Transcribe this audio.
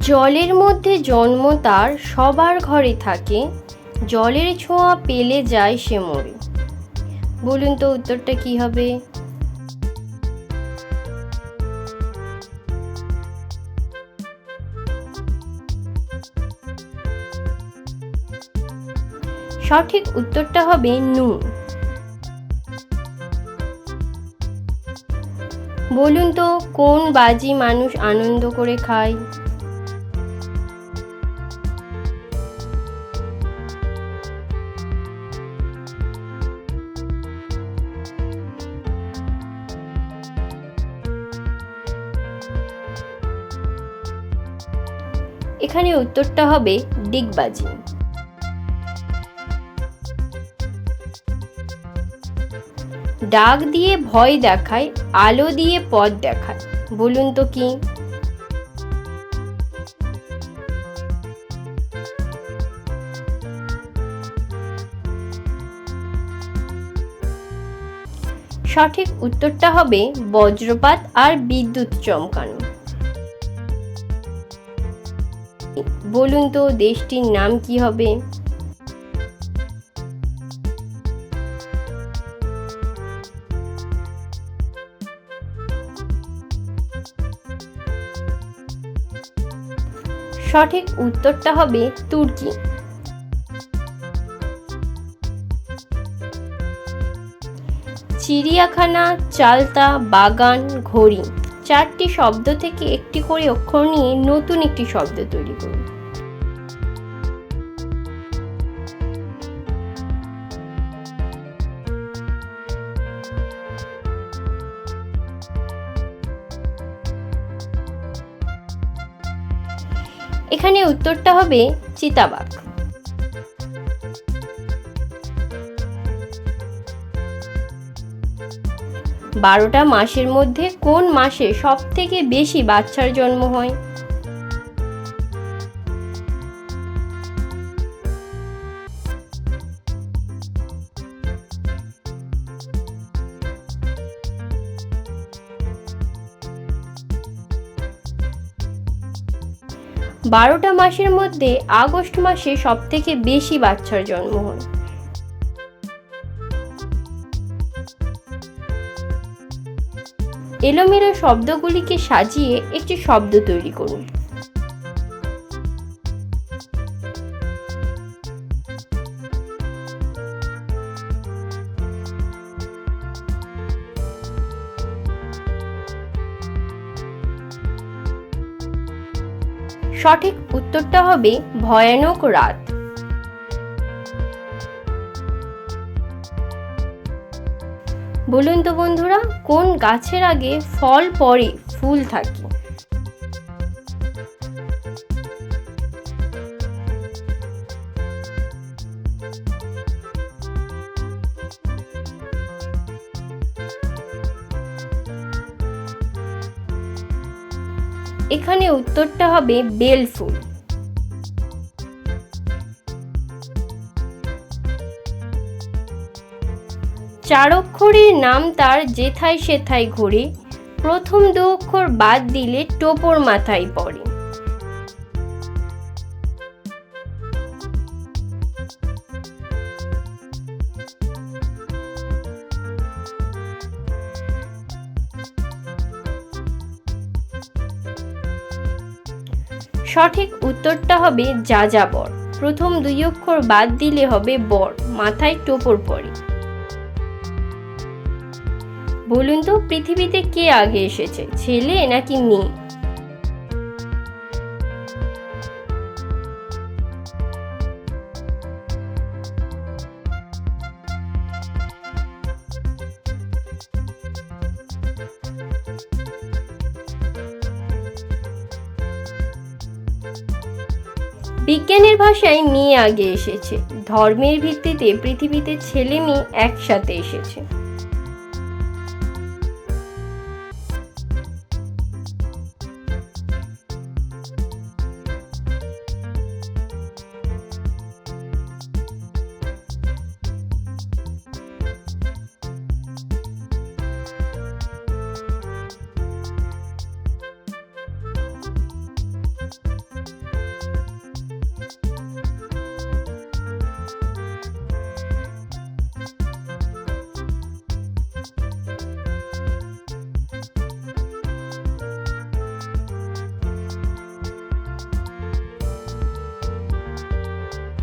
জলের মধ্যে জন্ম তার, সবার ঘরে থাকে, জলের ছোঁয়া পেলে যায় সে মরে। বলুন তো উত্তরটা কি হবে? সঠিক উত্তরটা হবে নুন বলুন তো কোন বাজি মানুষ আনন্দ করে খায়? এখানে উত্তরটা হবে ডিগবাজি। ডাক দিয়ে ভয় দেখায়, আলো দিয়ে পথ দেখায়, বলুন তো কি? সঠিক উত্তরটা হবে বজ্রপাত আর বিদ্যুৎ চমকানো। বলুন তো, দেশটির নাম কি হবে? সঠিক উত্তরটা হবে তুর্কি। চিড়িয়াখানা, চালতা, বাগান, ঘড়ি। চারটি শব্দ থেকে একটি করে অক্ষর নিয়ে নতুন একটি শব্দ তৈরি করুন। এখানে উত্তরটা হবে চিতাবাঘ। বারোটা মাসের মধ্যে কোন মাসে সব থেকে বেশি বাচ্চার জন্ম হয়? বারোটা মাসের মধ্যে আগস্ট মাসে সব থেকে বেশি বাচ্চার জন্ম হয় এলোমেলো শব্দগুলিকে সাজিয়ে একটি শব্দ তৈরি করুন। সঠিক উত্তরটা হবে ভয়ানক রাত। বলুন তো বন্ধুরা, কোন গাছের আগে ফল পরে ফুল থাকে? এখানে উত্তরটা হবে বেল ফুল। চার অক্ষরের নাম তার যেথায় সেথায় ঘোরে, প্রথম দু অক্ষর বাদ দিলে টোপর মাথায় পড়ে। সঠিক উত্তরটা হবে যা যাবর প্রথম দুই অক্ষর বাদ দিলে হবে বর, মাথায় টোপর পরে। বলুন তো, পৃথিবীতে কে আগে এসেছে, ছেলে নাকি মেয়ে? বিজ্ঞানের ভাষায় মেয়ে আগে এসেছে। ধর্মের ভিত্তিতে পৃথিবীতে ছেলে মেয়ে একসাথে এসেছে।